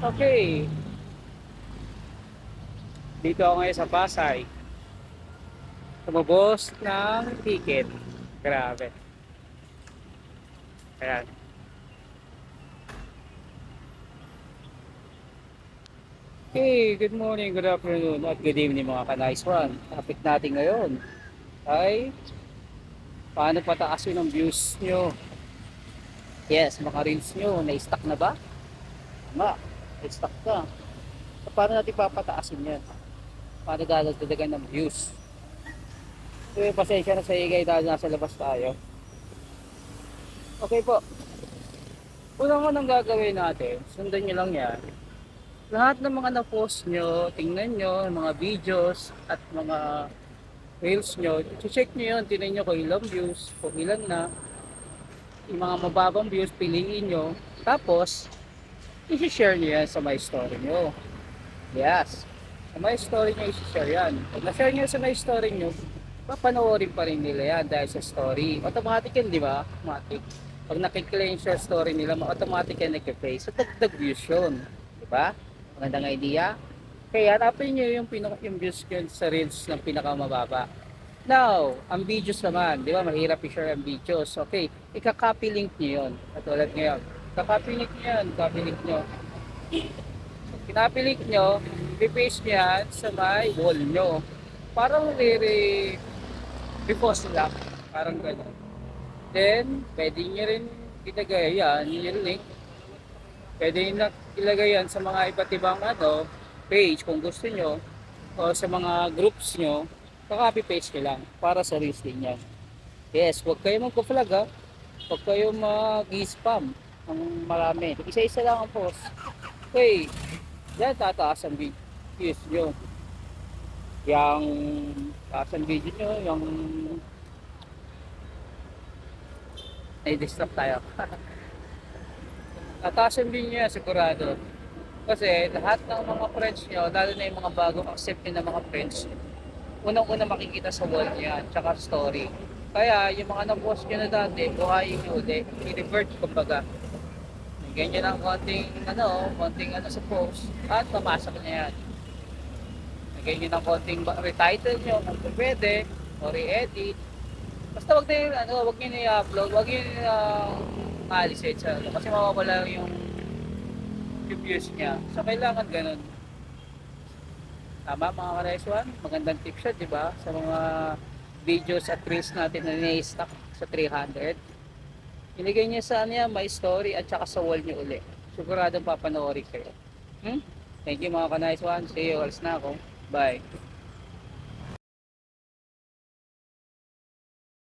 Okay. Dito ako ngayon sa Pasay. Tumubos ng ticket. Grabe. Ayan. Okay, good morning, good afternoon, at good evening mga ka-nice one. Topic natin ngayon ay paano pataasin ang views nyo. Yes, mga reels nyo, na-stuck na ba? Tama, na-stuck ka. So, paano natin papataasin yan? Paano dadagdagan ng views? So, yung pasensya na sa igay dahil nasa labas tayo. Okay po. Unang unang gagawin natin, sundan nyo lang yan. Lahat ng mga na-post nyo, tingnan nyo, mga videos at mga reels nyo, check nyo yun, tingnan nyo kung ilang views, kung ilan na, yung mga mababang views, piliin nyo. Tapos, i-share nyo yan sa my story nyo. Yes. Sa my story nyo, i-share yan. Pag na-share nyo sa my story nyo, papanoorin pa rin nila yan dahil sa story. Automatic yan, di ba? Automatic. Pag yung share story nila, automatic yan nag-play. So, dagdag views yun. Di ba? Magandang idea. Kaya hanapin nyo yung, pinaka, yung views yun sa reels ng pinakamababa. Now, ang videos naman, di ba, mahirap i-share ang videos. Okay, ika-copy link nyo yun. Katulad ngayon. Ika-copy link nyo yun, copy link nyo. Kinopy link nyo, i-paste nyo yan sa may wall nyo. Parang re repost lang. Parang gano'n. Then, pwede nyo rin ilagay yan, yung link. Pwede nyo ilagay yan sa mga iba't ibang ano, page kung gusto nyo o sa mga groups nyo copy paste nyo lang para sa din yan. Yes, huwag kayo magpa-flag ha. Huwag kayo mag-spam ng marami. Isa-isa lang ang post. Okay, yan tataas ang vi- views nyo. Yang taas ang video nyo, yung ay disrupt tayo. Tataas ang view nyo sigurado. Kasi lahat ng mga friends nyo, lalo na yung mga bagong accepting na mga friends, unang-una makikita sa wall niya, tsaka story. Kaya yung mga na-post nyo na dati, buhayin nyo ulit, i-revert kumbaga. Ganyan lang konting ano, konting ano sa post, at mamasok na yan. Ganyan ng konting retitle nyo kung pwede, o re-edit. Basta wag na ano, wag niyo i-upload, wag niyo uh, maalisin sa ano, kasi mawawala yung views niya. So kailangan ganun. Tama mga ka-One? Magandang tips siya, di ba? Sa mga videos at reels natin na na-stock sa 300. Inigay niya sa ano yan, story at saka sa wall niyo uli. Siguradong papanoorin kayo. Hmm? Thank you mga ka-One. See you. Alas na ako. Bye.